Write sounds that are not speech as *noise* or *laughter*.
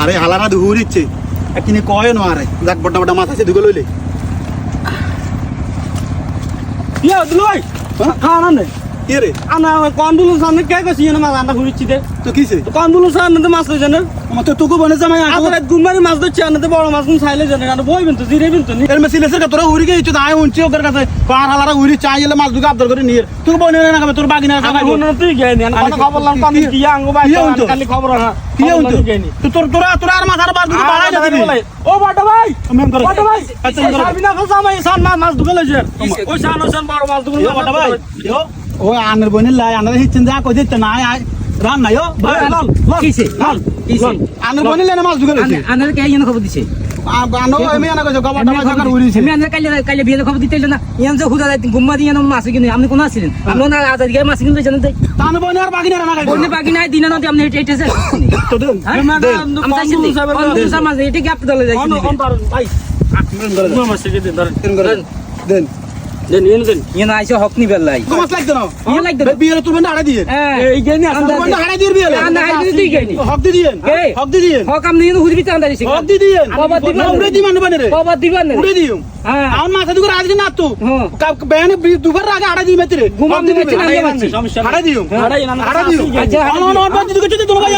আরে হালারা দুহুর দিচ্ছে কিনে কয় নো আরে? যাক বড় বড় মাছ আছে দুগো লইলে। ইয়া দুলাই খানা নে। কি রে? আনা কন্দুলু সামনে কে কইছি? না মাছ আনা ঘুরিছি দে। তো কিছে কন্দুলু সামনে তো মাছ লইছে না। আমার তো তুকু বনে জামাই আগে আবার মাছ ধরছে আনাতে বড় মাছ কোন চাইলে জানে না বইবেন তো জিরেবেন তো নি। এর মেসিলে সে তোরা উড়ি গেছে তাই উনছি ওর কাছে। পার হালারা উড়ি চাই মাছ দুগো আবদার করে নিয়ে। তুই বনে না খাবে তোর বাগিনা আমার খাবে। তুই গেই নি আরে কথা খবর লাম কাম কি- কি বাই কালি খবর না কি হইতো নি তো তোর তোরা তোরা আর মাথার বার দুগো বাড়াই না দিবি ও বাটা ভাই মেম করে বাটা ভাই আচ্ছা, মেম করে। সাবিনা সান মাছ মাছ ঢুকে লইছে। ওই সান সান বড় মাছ ঢুকে বাটা ভাই। ইয়ো ও আনের বনে লাই আনার হিচ্ছেন যা কই দিতে না আয় রান না ইয়ো ভাই লাল লাল কিসে? আনের বনে লাই মাছ দুগো লইছে আনার কে ইয়ান খবর দিছে? আনো এমনি আনা কইছো গবা টাবা জাকার উড়িছে। আমি আনার কাইলে কাইলে বিয়ে খবর দিতে না। ইয়ান যে হুদা গুম্মা দিয়ে মাছ কিনে আপনি কোন আসছিলেন আপনি না আজ আজকে মাছ কিনতে জানেন তাই? তান বনে আর বাগিনা রানা খাইছো বন্যে বাকি নাই দিনা নদী আপনি এটা এটা *laughs* তো দেন। আমি চাইছি মাছ এটা দলে করে দেন দেন। করে দেন দেন ইয়েন দেন ইয়ান আইছে হক নি বেলাই তো মাছ লাগতো না? ইয়ে লাগতো না। বিয়ের তুলবেন আড়া দিয়ে। হ্যাঁ। এই গেই নি আন্দাজ। আড়া দিয়ে বিয়েলে আন্দাজ হাইতে তুই গেইনি। হক দি দিয়ে হক দি দিয়ে হক আপনি ইয়ান হুদি বিতে আন্দাজ হক দি দিয়ে বাবা দিবেন। উড়ে দি মানু বানে রে। বাবা দিবেন। না উড়ে দিও হ্যাঁ। আমার মাথা দুগো রাজ না তো হ্যাঁ। দুবার আগে আড়া দি মেতে রে। ঘুমাম হক দি দিবেন দিবেন। না, আমি সমস্যা আড়া দিও আড়া দিও আচ্ছা, অন বাদ দিও কিছু তোমার ভাই